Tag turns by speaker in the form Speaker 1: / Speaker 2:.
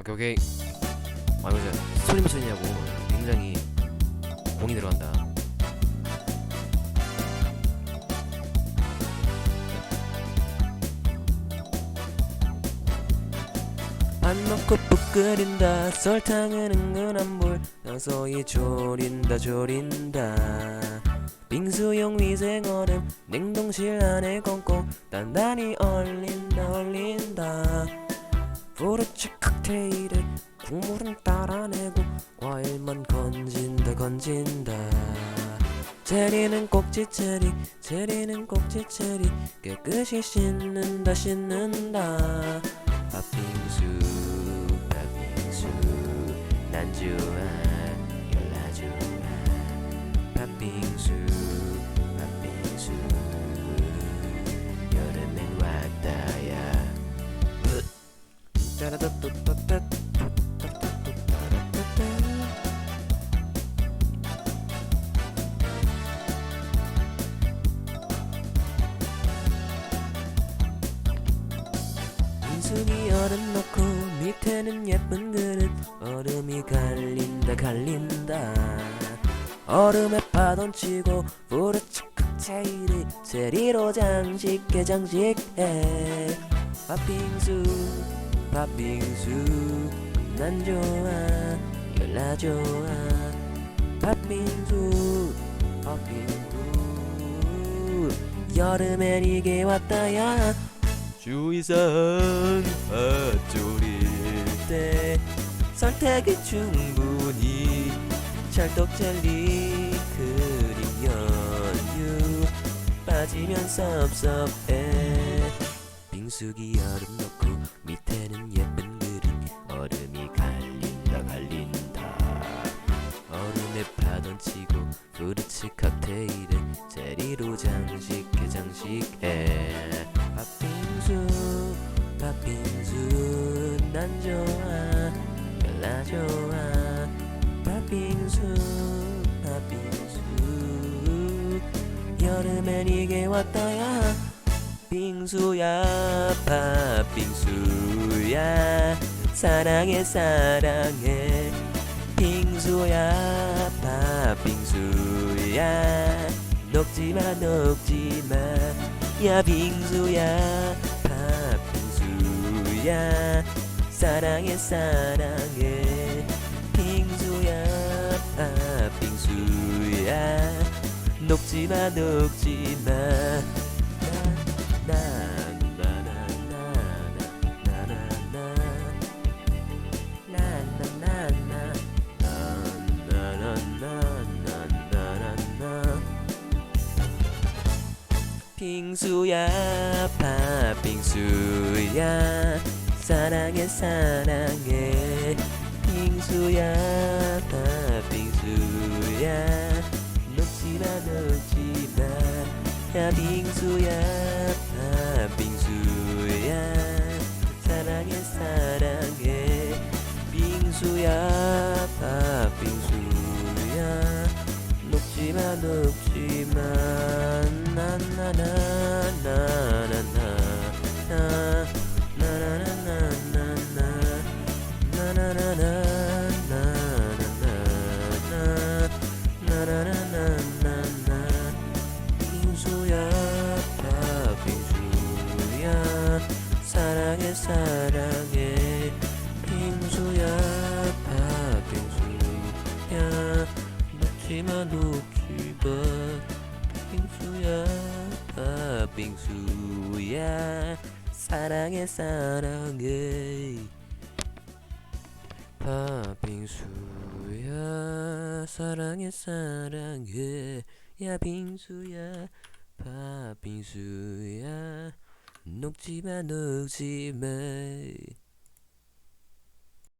Speaker 1: 오케이 오케이. 아 이거 스토리 미션이냐고 굉장히 공이 들어간다. 안 넣고 푹 끓인다. 설탕은 은근한 물 서서히 졸인다 졸인다. 빙수용 위생 얼음 냉동실 안에 꽁꽁. 단단히 얼린다 얼린다 프루츠 칵테일에 국물은 따라내고 과일만 건진다 건진다. 체리는 꼭지 체리 체리는 꼭지 체리. 깨끗이 씻는다 씻는다. 팥빙수 팥빙수 난 좋아 민숙이 얼음 넣고 밑에는 예쁜 그릇 얼음이 갈린다 갈린다. 얼음에 파돈 치고 부르츠 칵테일을 체리로 장식해 장식해. 팥빙수 팥빙수. 난 좋아 열나 좋아. 팥빙수 팥빙수. 여름엔 이게 왔다야. 주의선 팥조릴 때 설탕이 충분히 찰떡jel리 크림 연유. 빠지면 섭섭해 빙수기 얼음 넣고 밑에는 예쁜 그릇 얼음이 갈린다 갈린다. 얼음에 파던 치고 프루츠 칵테일에 체리로 장식해 장식해. 팥빙수 팥빙수 난 좋아 별나 좋아. 팥빙수 팥빙수. 여름엔 이게 왔다야 빙수야 팥빙수야 사랑해 사랑해. 빙수야 팥빙수야 녹지마 녹지마. 야 빙수야 팥빙수야 사랑해 사랑해. 빙수야 팥빙수야 녹지마 녹지마 빙수야 팥빙수야 사랑해 사랑해. 빙수야 팥빙수야 녹지마 녹지마. 야 빙수야 팥빙수야 사랑해 사랑해. 빙수야 팥빙수야 녹지마 녹지마 사랑해 사랑해. 빙수야 다 빙수야. 묻지마 놓지마. 빙수야 팥빙수야. 사랑해 사랑해. 팥빙수야 사랑해 사랑해. 야 빙수야 팥빙수야. 녹지마 녹지마